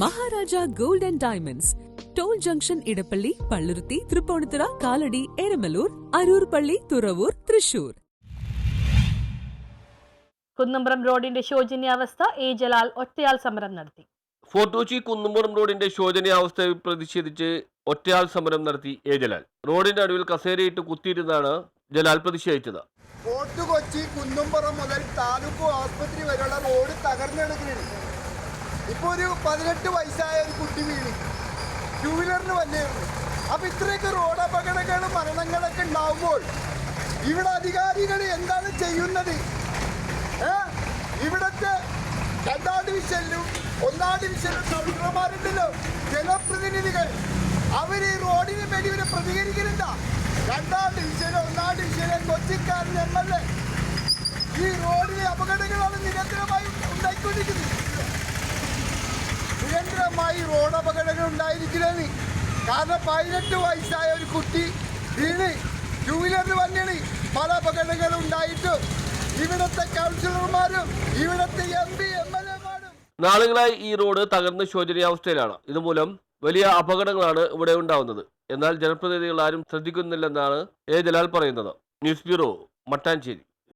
Maharaja gold and diamonds. Toll junction Edappally Palluruthy Tripunithura Kalady Eramalloor Aroor പള്ളി തുറവൂർ തൃശൂർ. കുന്നമ്പ്രം റോഡിന്റെ ശോചനീയാവസ്ഥ A Jalal ഒറ്റയാൾ സമരം നടത്തി. ഫോർട്ട് കൊച്ചി കുന്നുംപുറം റോഡിന്റെ ശോചനീയാവസ്ഥയിൽ പ്രതിഷേധിച്ച് ഒറ്റയാൾ സമരം നടത്തി എ ജലാൽ. റോഡിന്റെ നടുവിൽ കസേരയിട്ട് കുത്തിയിരുന്നാണ് ജലാൽ പ്രതിഷേധിച്ചത്. ഫോർട്ട് കൊച്ചി കുന്നുംപുറം മുതൽ താലൂക്ക് ആസ്പത്രി വരെയുള്ള റോഡ് തകർന്നെടുക്കുകയാണ് ഇപ്പോൾ ഒരു പതിനെട്ട് വയസ്സായ ഒരു കുട്ടി വീണ്. ടൂ വീലറിന് വന്നേരുന്നു അപ്പൊ ഇത്രയൊക്കെ റോഡ് അപകടങ്ങളും മരണങ്ങളൊക്കെ ഉണ്ടാവുമ്പോൾ ഇവിടെ അധികാരികൾ എന്താണ് ചെയ്യുന്നത്? ഇവിടുത്തെ രണ്ടാം ഡിവിഷനിലും ഒന്നാം ഡിവിഷനിലും കൗൺസിലർമാരുണ്ടല്ലോ ജനപ്രതിനിധികൾ. അവർ ഈ റോഡിന് വേണ്ടി ഇവരെ പ്രതികരിക്കുന്നില്ല രണ്ടാം ഡിവിഷനിലും ഒന്നാം ഡിവിഷനിലെ കൊച്ചിക്കാരൻ എം എൽ എ. ഈ റോഡിലെ അപകടങ്ങളാണ് നിരന്തരമായി ഉണ്ടായിക്കൊണ്ടിരിക്കുന്നത് നിരന്തരമായി അപകടങ്ങൾ ഉണ്ടായിരിക്കുന്നത് കാരണം പതിനെട്ട് വയസ്സായ ഒരു കുട്ടി വീണ് ടൂ വീലറിൽ വന്നാണ് പല അപകടങ്ങളും ഉണ്ടായിട്ടും ഇവിടുത്തെ കൗൺസിലർമാരും ഇവിടുത്തെ എം പി എം എൽ എമാരും നാളുകളായി ഈ റോഡ് തകർന്ന് ശോചനീയാവസ്ഥയിലാണ്. ഇതുമൂലം വലിയ അപകടങ്ങളാണ് ഇവിടെ ഉണ്ടാവുന്നത്. എന്നാൽ ജനപ്രതിനിധികൾ ആരും ശ്രദ്ധിക്കുന്നില്ലെന്നാണ് എ ജലാൽ പറയുന്നത്. News bureau Mattancherry.